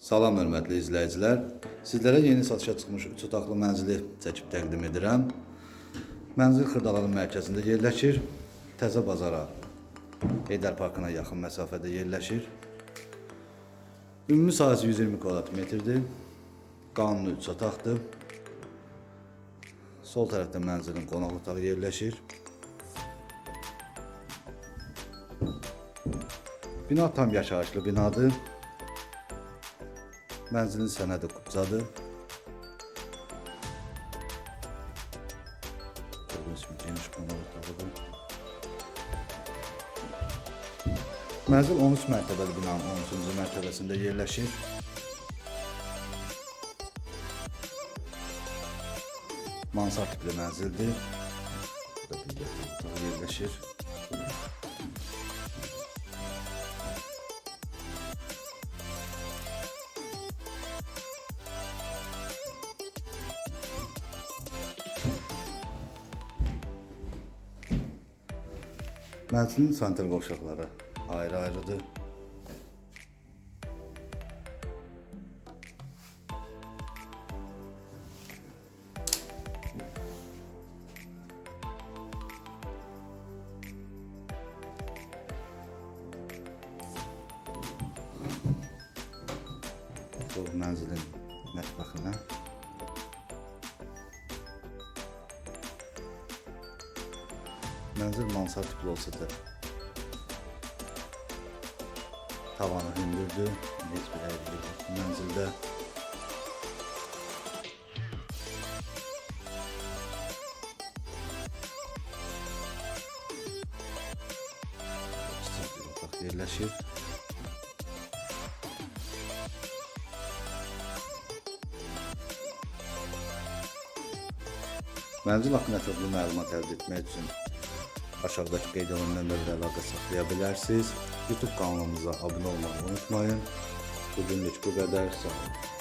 Salam hörmətli izləyicilər. Sizlərə yeni satışa çıxmış 3 otaqlı mənzili çəkib təqdim edirəm. Mənzil Xırdalanın mərkəzində yerləşir. Təzə bazara, Heydər Parkına yaxın məsafədə yerləşir. Ümumi sahəsi 120 kvadrat metrdir. Qanuni 3 otaqdır. Sol tərəfdə mənzilin qonaq otağı yerləşir. Bina tam yaşayışlı binadır. Mənzilin sənədi qubcadır. Gördüyünüz kimi geniş qonaq otağıdır. Mənzil 13 mərtəbəli binanın 13-cü mərtəbəsində yerləşir. Mansard tipli mənzildir. Burada bir yerləşir. Mənzilin sanitar qovşaqları ayrı-ayrıdır. Bu mənzilin mətbəxinə Mənzil mansard da tavanı hündürdür. Heç bir bir otaq yerləşir. Mənzil haqqında ətraflı məlumat əldə etmək üçün olunan nömrədə əlaqə saxlaya bilərsiniz. YouTube kanalımıza abunə olmağı unutmayın. Bugünlük bu qədər. Sağ olun.